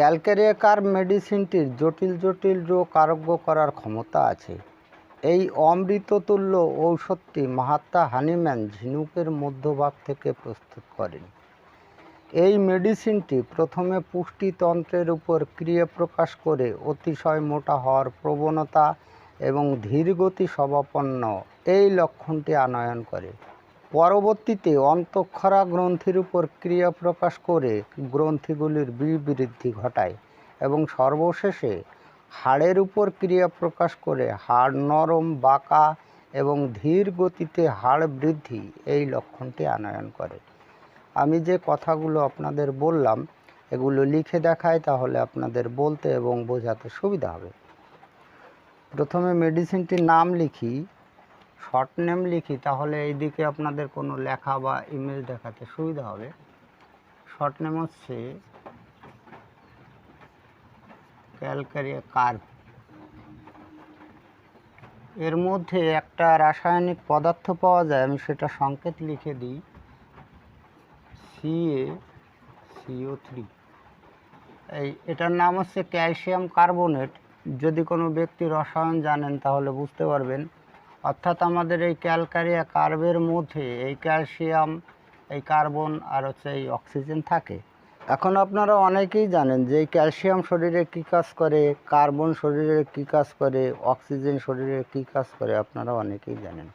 Calcarea carb মেডিসিনটির জটিল জটিল রোগ আরোগ্য করার ক্ষমতা আছে। এই অমৃততুল্য ঔষধটি মাহাত্মা হানিম্যান ঝিনুকের মধ্যভাগ থেকে প্রস্তুত করেন। এই মেডিসিনটি প্রথমে পুষ্টিতন্ত্রের উপর ক্রিয়া প্রকাশ করে অতিশয় মোটা হওয়ার প্রবণতা এবং ধীরগতি স্বভাপন্ন এই লক্ষণটি আনয়ন করে। পরবর্তীতে অন্তঃক্ষরা গ্রন্থির উপর ক্রিয়া প্রকাশ করে গ্রন্থিগুলির বিবৃদ্ধি ঘটায় এবং সর্বশেষে হাড়ের উপর ক্রিয়া প্রকাশ করে হাড় নরম, বাঁকা এবং ধীর গতিতে হাড় বৃদ্ধি এই লক্ষণটি আনয়ন করে। আমি যে কথাগুলো আপনাদের বললাম, এগুলো লিখে দেখায় তাহলে আপনাদের বলতে এবং বোঝাতে সুবিধা হবে। প্রথমে মেডিসিনটির নাম লিখি। শর্ট নেম লিখি, তাহলে এইদিকে আপনাদের কোনো লেখা বা ইমেজ দেখাতে সুবিধা হবে। শর্ট নেম হচ্ছে ক্যালকারিয়া কার্ভ। এর মধ্যে একটা রাসায়নিক পদার্থ পাওয়া যায়, আমি সেটা সংকেত লিখে দিই। সিএ সিও থ্রি এই এটার নাম হচ্ছে ক্যালসিয়াম কার্বোনেট। যদি কোনো ব্যক্তি রসায়ন জানেন, তাহলে বুঝতে পারবেন অর্থাৎ আমাদের এই ক্যালকারিয়া কার্বের মধ্যে এই ক্যালসিয়াম, এই কার্বন আর হচ্ছে এই অক্সিজেন থাকে। এখন আপনারা অনেকেই জানেন যে ক্যালসিয়াম শরীরে কী কাজ করে, কার্বন শরীরে কী কাজ করে, অক্সিজেন শরীরে কী কাজ করে আপনারা অনেকেই জানেন।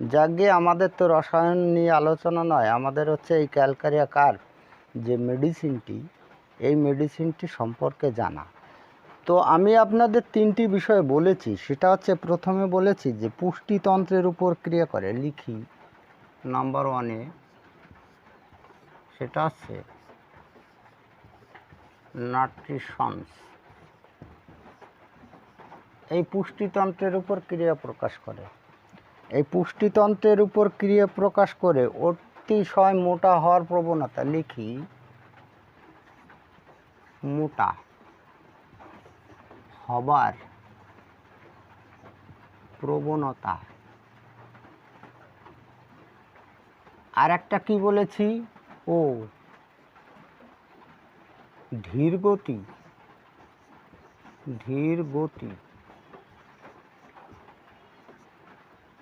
যাকে আমাদের তো রসায়ন নিয়ে আলোচনা নয়, আমাদের হচ্ছে এই ক্যালকারিয়া কার্ব যে মেডিসিনটি এই মেডিসিনটি সম্পর্কে জানা। তো আমি আপনাদের তিনটি বিষয় বলেছি। সেটা হচ্ছে প্রথমে বলেছি যে পুষ্টিতন্ত্রের উপর ক্রিয়া করে। লিখি। নাম্বার ওয়ানে সেটা হচ্ছে নাট্রিশনস। এই পুষ্টিতন্ত্রের উপর ক্রিয়া প্রকাশ করে। এই পুষ্টিতন্ত্রের উপর ক্রিয়া প্রকাশ করে অতিশয় মোটা হওয়ার প্রবণতা। লিখি, মোটা। হবার প্রবণতা। আর একটা কি বলেছি? ও, ধীর গতি ধীর গতি।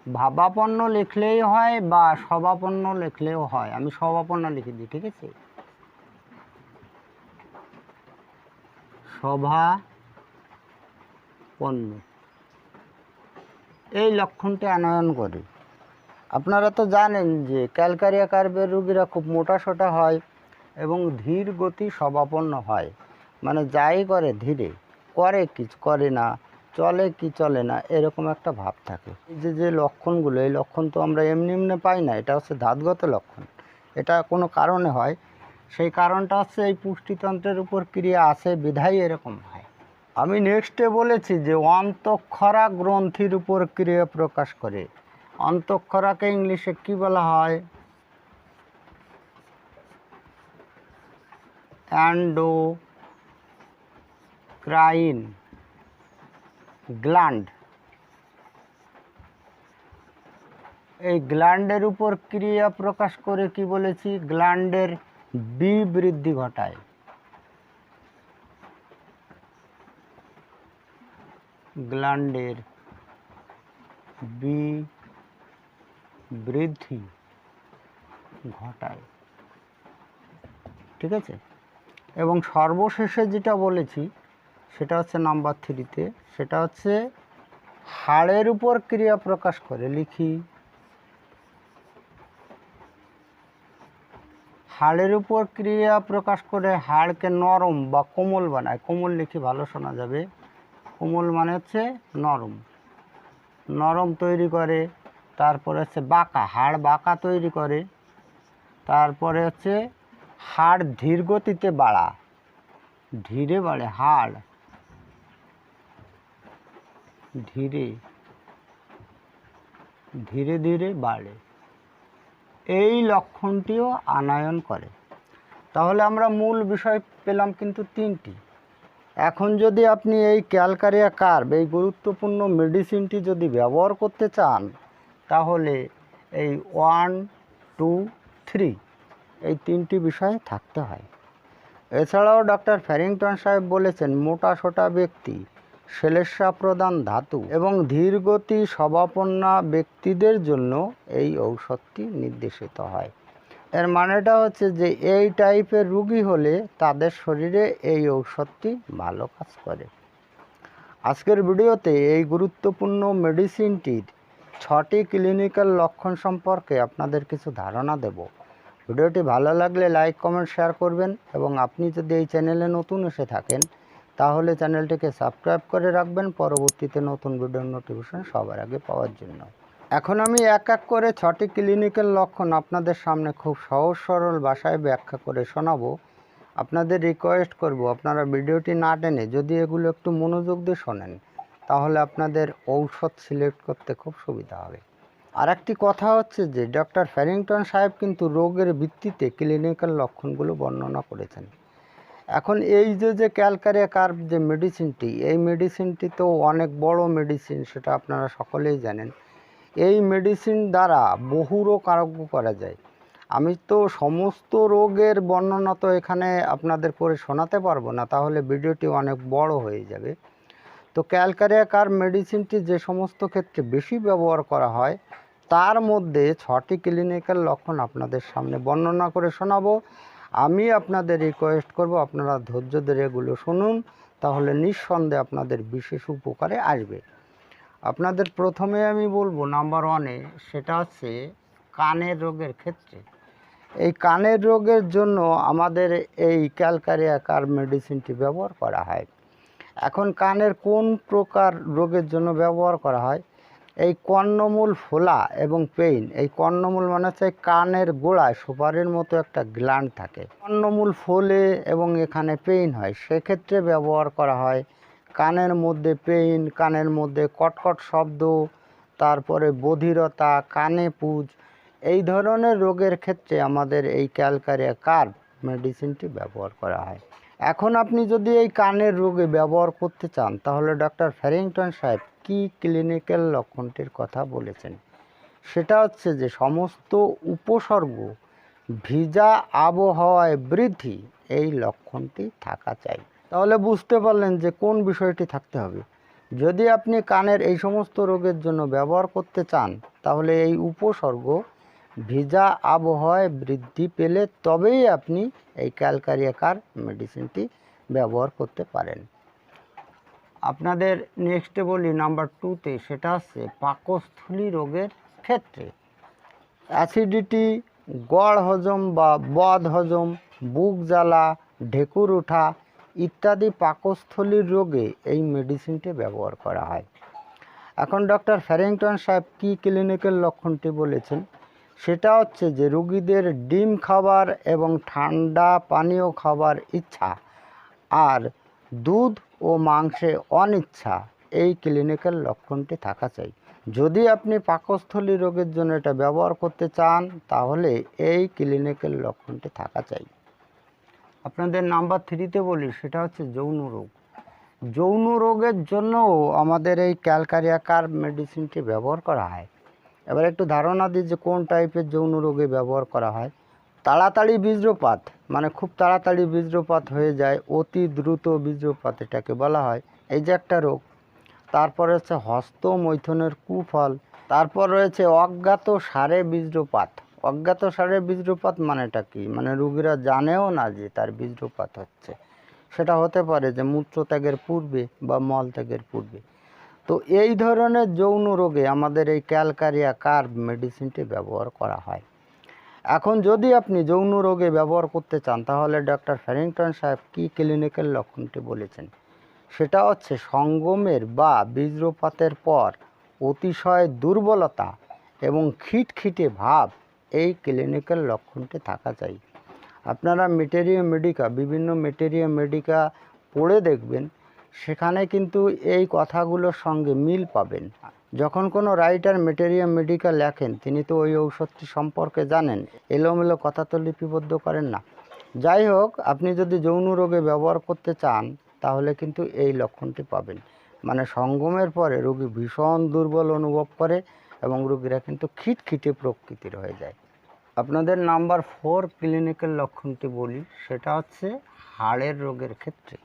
ভাবাপন্ন লিখলেই হয় বা সবাপন্ন লিখলেও হয়। আমি সবাপন্ন লিখে দিই, ঠিক আছে? সভা পণ্য। এই লক্ষণটি আনয়ন করে। আপনারা তো জানেন যে ক্যালকারিয়া কার্বের রুগীরা খুব মোটা সোটা হয় এবং ধীর গতি সমাপন্ন হয়। মানে যাই করে ধীরে, করে কি, করে না, চলে কি, চলে না, এরকম একটা ভাব থাকে। এই যে যে লক্ষণগুলো, এই লক্ষণ তো আমরা এমনি এমনি পাই না, এটা হচ্ছে ধাতগত লক্ষণ। এটা কোনো কারণে হয়, সেই কারণটা হচ্ছে এই পুষ্টিতন্ত্রের উপর ক্রিয়া আছে বিধাই এরকম হয়। আমি নেক্সটে বলেছি যে অন্তঃক্ষরা গ্রন্থির উপর ক্রিয়া প্রকাশ করে। অন্তঃক্ষরাকে ইংলিশে কি বলা হয়? অ্যান্ডো ক্রাইন গ্ল্যান্ড এই গ্ল্যান্ডের উপর ক্রিয়া প্রকাশ করে কি বলেছি? গ্ল্যান্ডের বি বৃদ্ধি ঘটায়। গ্ল্যান্ডের বি বৃদ্ধি ঘটায়। ঠিক আছে? এবং সর্বশেষে যেটা বলেছি, সেটা হচ্ছে নাম্বার থ্রিতে, সেটা হচ্ছে হাড়ের উপর ক্রিয়া প্রকাশ করে, লিখি। হাড়ের উপর ক্রিয়া প্রকাশ করে হাড়কে নরম বা কোমল বানায়। কোমল লিখি ভালো শোনা যাবে। কোমল মানে হচ্ছে নরম। নরম তৈরি করে, তারপরে হচ্ছে বাঁকা, হাড় বাঁকা তৈরি করে, তারপরে হচ্ছে হাড় ধীর গতিতে বাড়া। ধীরে বাড়ে, হাড়। ধীরে ধীরে ধীরে বাড়ে। এই লক্ষণটিও আনায়ন করে। তাহলে আমরা মূল বিষয় পেলাম কিন্তু তিনটি। এখন যদি আপনি এই ক্যালকারিয়া কার্ব, এই গুরুত্বপূর্ণ মেডিসিনটি যদি ব্যবহার করতে চান, তাহলে এই ওয়ান, টু, থ্রি এই তিনটি বিষয় থাকতে হয়। এছাড়াও ডক্টর ফ্যারিংটন সাহেব বলেছেন, মোটা সোটা ব্যক্তি শ্লেষ্মা প্রদান ধাতু এবং ধীরগতি স্বভাপন্না ব্যক্তিদের জন্য এই ঔষধটি নির্দেশিত হয়। এর মানেটা হচ্ছে যে এই টাইপের রুগী হলে তাদের শরীরে এই ঔষধটি ভালো কাজ করে। আজকের ভিডিওতে এই গুরুত্বপূর্ণ মেডিসিনটির ছটি ক্লিনিক্যাল লক্ষণ সম্পর্কে আপনাদের কিছু ধারণা দেব। ভিডিওটি ভালো লাগলে লাইক, কমেন্ট, শেয়ার করবেন এবং আপনি যদি এই চ্যানেলে নতুন এসে থাকেন, তাহলে চ্যানেলটিকে সাবস্ক্রাইব করে রাখবেন। পরবর্তীতে নতুন ভিডিওর নোটিফিকেশন সবার আগে পাওয়ার জন্য। এখন আমি এক এক করে ছটি ক্লিনিক্যাল লক্ষণ আপনাদের সামনে খুব সহজ সরল ভাষায় ব্যাখ্যা করে শোনাবো। আপনাদের রিকোয়েস্ট করব, আপনারা ভিডিওটি না টেনে যদি এগুলো একটু মনোযোগ দিয়ে শোনেন, তাহলে আপনাদের ঔষধ সিলেক্ট করতে খুব সুবিধা হবে। আর একটি কথা হচ্ছে যে, ডক্টর ফ্যারিংটন সাহেব কিন্তু রোগের ভিত্তিতে ক্লিনিক্যাল লক্ষণগুলো বর্ণনা করেছেন। এখন এই যে যে ক্যালকারিয়া কার্ভ যে মেডিসিনটি এই মেডিসিনটি তো অনেক বড় মেডিসিন সেটা আপনারা সকলেই জানেন। এই মেডিসিন দ্বারা বহু রোগ আরোগ্য করা যায়। আমি তো সমস্ত রোগের বর্ণনা তো এখানে আপনাদের করে শোনাতে পারব না, তাহলে ভিডিওটি অনেক বড় হয়ে যাবে। তো ক্যালকারিয়া কার মেডিসিনটি যে সমস্ত ক্ষেত্রে বেশি ব্যবহার করা হয়, তার মধ্যে ছটি ক্লিনিক্যাল লক্ষণ আপনাদের সামনে বর্ণনা করে শোনাবো। আমি আপনাদের রিকোয়েস্ট করব আপনারা ধৈর্য ধরে এগুলো শুনুন, তাহলে নিঃসন্দেহে আপনাদের বিশেষ উপকারে আসবে। আপনাদের প্রথমে আমি বলব নাম্বার ওয়ানে সেটা হচ্ছে কানের রোগের ক্ষেত্রে। এই কানের রোগের জন্য আমাদের এই ক্যালকারিয়া কার মেডিসিনটি ব্যবহার করা হয়। এখন কানের কোন প্রকার রোগের জন্য ব্যবহার করা হয়? এই কর্ণমূল ফোলা এবং পেইন, এই কর্ণমূল মানে হচ্ছে কানের গোড়ায় সুপারির মতো একটা গ্ল্যান্ড থাকে। কর্ণমূল ফোলে এবং এখানে পেইন হয়, সেক্ষেত্রে ব্যবহার করা হয় কানের মধ্যে পেইন, কানের মধ্যে কটকট শব্দ, তারপরে বধিরতা, কানে পুজ। এই ধরনের রোগের ক্ষেত্রে আমাদের এই ক্যালকারিয়া কার্ভ মেডিসিনটি ব্যবহার করা হয়। এখন আপনি যদি এই কানের রোগে ব্যবহার করতে চান, তাহলে ডক্টর ফ্যারিংটন সাহেব কি ক্লিনিক্যাল লক্ষণটির কথা বলেছেন? সেটা হচ্ছে যে সমস্ত উপসর্গ, ভিজা আবহাওয়ায় বৃদ্ধি, এই লক্ষণটি থাকা চাই। তাহলে বুঝতে পারলেন যে কোন বিষয়টি থাকতে হবে। যদি আপনি কানের এই সমস্ত রোগের জন্য ব্যবহার করতে চান, তাহলে এই উপসর্গ ভিজা আবহাওয়ায় বৃদ্ধি পেলে তবেই আপনি এই ক্যালকারিয়া কার মেডিসিনটি ব্যবহার করতে পারেন। আপনাদের নেক্সটে বলি নাম্বার টুতে সেটা হচ্ছে পাকস্থলী রোগের ক্ষেত্রে। অ্যাসিডিটি গড় হজম বা বদ হজম, বুক জ্বালা, ঢেকুর ওঠা ইত্যাদি পাকস্থলীর রোগে এই মেডিসিনটি ব্যবহার করা হয়। এখন ডক্টর ফ্যারিংটন সাহেব কী ক্লিনিক্যাল লক্ষণটি বলেছেন? সেটা হচ্ছে যে রুগীদের ডিম খাবার এবং ঠান্ডা পানীয় খাবার ইচ্ছা আর দুধ ও মাংসে অনিচ্ছা, এই ক্লিনিক্যাল লক্ষণটি থাকা চাই। যদি আপনি পাকস্থলী রোগের জন্য এটা ব্যবহার করতে চান, তাহলে এই ক্লিনিক্যাল লক্ষণটি থাকা চাই। আপনাদের নাম্বার থ্রিতে বলি, সেটা হচ্ছে যৌন রোগ। যৌন রোগের জন্যও আমাদের এই ক্যালকারিয়াকার মেডিসিনটি ব্যবহার করা হয়। এবার একটু ধারণা দিই যে কোন টাইপের যৌন রোগে ব্যবহার করা হয়। তাড়াতাড়ি বীজ্রপাত মানে খুব তাড়াতাড়ি বীজ্রপাত হয়ে যায়, অতি দ্রুত বীজ্রপাত এটাকে বলা হয়। এই যে একটা রোগ, তারপর হচ্ছে হস্ত মৈথুনের কুফল, তারপর রয়েছে অজ্ঞাত সারে বীজ্রপাত। অজ্ঞাত সারে বীজ্রপাত মানেটা কি? মানে রুগীরা জানেও না যে তার বীজ্রপাত হচ্ছে। সেটা হতে পারে যে মূত্রত্যাগের পূর্বে বা মলত্যাগের পূর্বে। তো এই ধরনের যৌন রোগে আমাদের এই ক্যালকারিয়া কার্ভ মেডিসিনটি ব্যবহার করা হয়। এখন যদি আপনি যৌন রোগে ব্যবহার করতে চান, তাহলে ডক্টর ফ্যারিংটন সাহেব কী ক্লিনিক্যাল লক্ষণটি বলেছেন? সেটা হচ্ছে সঙ্গমের বা বীজ্রপাতের পর অতিশয় দুর্বলতা এবং খিটখিটে ভাব এই ক্লিনিক্যাল লক্ষণটি থাকা চাই। আপনারা মেটেরিয়া মেডিকা বিভিন্ন মেটেরিয়া মেডিকা পড়ে দেখবেন, সেখানে কিন্তু এই কথাগুলোর সঙ্গে মিল পাবেন। যখন কোনো রাইটার মেটেরিয়া মেডিকা লেখেন, তিনি তো ওই ঔষধটি সম্পর্কে জানেন, এলোমেলো কথা তো লিপিবদ্ধ করেন না। যাই হোক, আপনি যদি যৌন রোগে ব্যবহার করতে চান, তাহলে কিন্তু এই লক্ষণটি পাবেন। মানে সঙ্গমের পরে রোগী ভীষণ দুর্বল অনুভব করে এবং রোগীরা কিন্তু খিটখিটে প্রকৃতির হয়ে যায়। আপনাদের নাম্বার ফোর ক্লিনিকের লক্ষণটি বলি, সেটা হচ্ছে হাড়ের রোগের ক্ষেত্রে।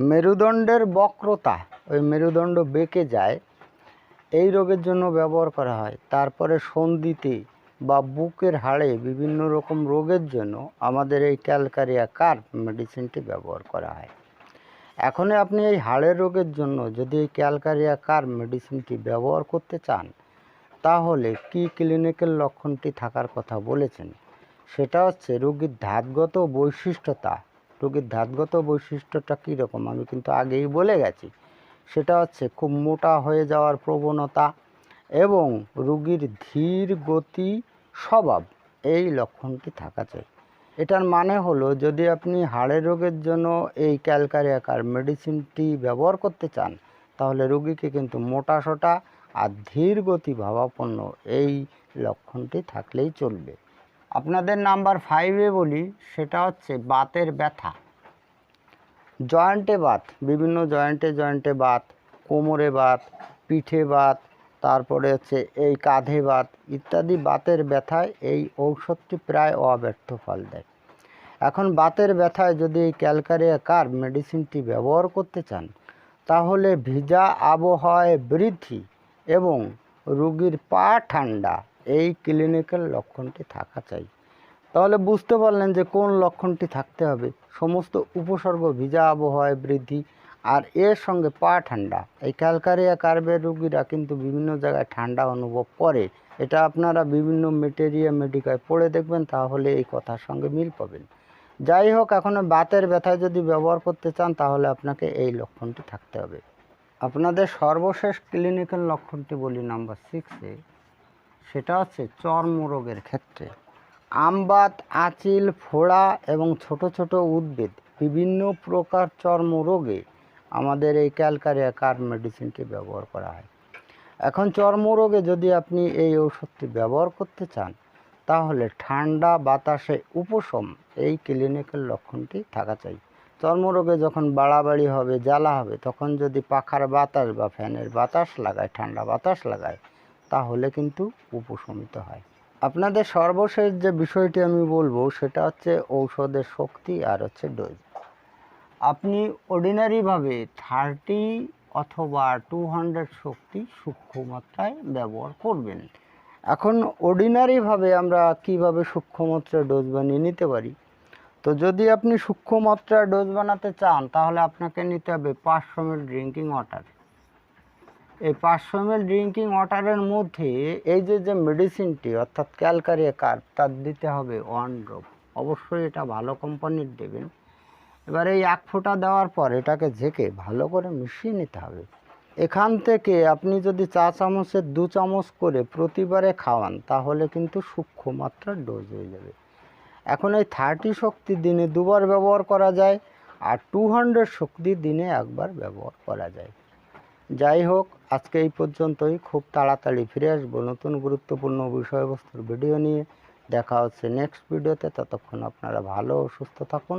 মেরুদণ্ডের বক্রতা, ওই মেরুদণ্ড বেঁকে যায়, এই রোগের জন্য ব্যবহার করা হয়। তারপরে সন্ধিতে বা বুকের হাড়ে বিভিন্ন রকম রোগের জন্য আমাদের এই ক্যালকারিয়া কার্ভ মেডিসিনটি ব্যবহার করা হয়। এখন আপনি এই হাড়ের রোগের জন্য যদি ক্যালকারিয়া কার মেডিসিনটি ব্যবহার করতে চান, তাহলে কি ক্লিনিক্যাল লক্ষণটি থাকার কথা বলেছেন? সেটা হচ্ছে রোগীর ধাতগত বৈশিষ্ট্যতা। রোগীর ধাতগত বৈশিষ্ট্যটা কীরকম আমি কিন্তু আগেই বলে গেছি। সেটা হচ্ছে খুব মোটা হয়ে যাওয়ার প্রবণতা এবং রোগীর ধীর গতি স্বভাব, এই লক্ষণটি থাকা চাই। এটার মানে হলো যদি আপনি হাড়ের রোগের জন্য এই ক্যালকারিয়াকার মেডিসিনটি ব্যবহার করতে চান, তাহলে রোগীকে কিন্তু মোটা সোটা আর ধীর গতি ভাবাপন্ন এই লক্ষণটি থাকলেই চলবে। আপনাদের নাম্বার ফাইভে বলি, সেটা হচ্ছে বাতের ব্যথা। জয়েন্টে বাত, বিভিন্ন জয়েন্টে জয়েন্টে বাত, কোমরে বাত, পিঠে বাত তারপরে হচ্ছে এই কাঁধে বাত ইত্যাদি, বাতের ব্যথায় এই ঔষধটি প্রায় অব্যর্থ ফল দেয়। এখন বাতের ব্যথায় যদি এই ক্যালকারিয়া কার মেডিসিনটি ব্যবহার করতে চান, তাহলে ভিজা আবহাওয়ায় বৃদ্ধি এবং রুগীর পা ঠান্ডা এই ক্লিনিক্যাল লক্ষণটি থাকা চাই। তাহলে বুঝতে পারলেন যে কোন লক্ষণটি থাকতে হবে। সমস্ত উপসর্গ, ভিজা আবহাওয়ায় বৃদ্ধি আর এর সঙ্গে পা ঠান্ডা। এই ক্যালকারিয়া কার্বের রোগীরা কিন্তু বিভিন্ন জায়গায় ঠান্ডা অনুভব করে। এটা আপনারা বিভিন্ন মেটেরিয়া মেডিকায় পড়ে দেখবেন, তাহলে এই কথার সঙ্গে মিল পাবেন। যাই হোক এখনও বাতের ব্যথায় যদি ব্যবহার করতে চান, তাহলে আপনাকে এই লক্ষণটি থাকতে হবে। আপনাদের সর্বশেষ ক্লিনিক্যাল লক্ষণটি বলি নাম্বার সিক্সে সেটা হচ্ছে চর্মরোগের ক্ষেত্রে। আমবাত, আঁচিল, ফোড়া এবং ছোট ছোট উদ্ভিদ বিভিন্ন প্রকার চর্মরোগে আমাদের এই ক্যালকারিয়া কার মেডিসিনটি ব্যবহার করা হয়। এখন চর্মরোগে যদি আপনি এই ঔষধটি ব্যবহার করতে চান, তাহলে ঠান্ডা বাতাসে উপশম এই ক্লিনিকের লক্ষণটি থাকা চাই। চর্মরোগে যখন বাড়াবাড়ি হবে, জ্বালা হবে, তখন যদি পাখার বাতাস বা ফ্যানের বাতাস লাগায়, ঠান্ডা বাতাস লাগায়, তাহলে কিন্তু উপশমিত হয়। আপনাদের সর্বশেষ যে বিষয়টি আমি বলব, সেটা হচ্ছে ঔষধের শক্তি আর হচ্ছে ডোজ। আপনি অর্ডিনারিভাবে থার্টি অথবা টু হান্ড্রেড শক্তি সূক্ষ্ম মাত্রায় ব্যবহার করবেন। এখন অর্ডিনারিভাবে আমরা কীভাবে সূক্ষ্ম মাত্রায় ডোজ বানিয়ে নিতে পারি? তো যদি আপনি সূক্ষ্ম মাত্রায় ডোজ বানাতে চান, তাহলে আপনাকে নিতে হবে পাঁচশো মিল ড্রিঙ্কিং ওয়াটার এই পাঁচশো এম ড্রিঙ্কিং ওয়াটারের মধ্যে এই যে যে মেডিসিনটি অর্থাৎ ক্যালকারিয়া কার্প তার দিতে হবে ওয়ান ড্রপ অবশ্যই এটা ভালো কোম্পানির দেবেন। এবার এই এক ফোঁটা দেওয়ার পর এটাকে ঝেঁকে ভালো করে মিশিয়ে নিতে হবে। এখান থেকে আপনি যদি চা চামচের দু চামচ করে প্রতিবারে খাওয়ান, তাহলে কিন্তু সূক্ষ্ম মাত্রার ডোজ হয়ে যাবে। এখন এই থার্টি শক্তি দিনে দুবার ব্যবহার করা যায় আর টু হান্ড্রেড শক্তি দিনে একবার ব্যবহার করা যায়। যাই হোক, আজকে এই পর্যন্তই। খুব তাড়াতাড়ি ফিরে আসব নতুন গুরুত্বপূর্ণ বিষয়বস্তুর ভিডিও নিয়ে। দেখা হচ্ছে নেক্সট ভিডিওতে ততক্ষণ আপনারা ভালো ও সুস্থ থাকুন।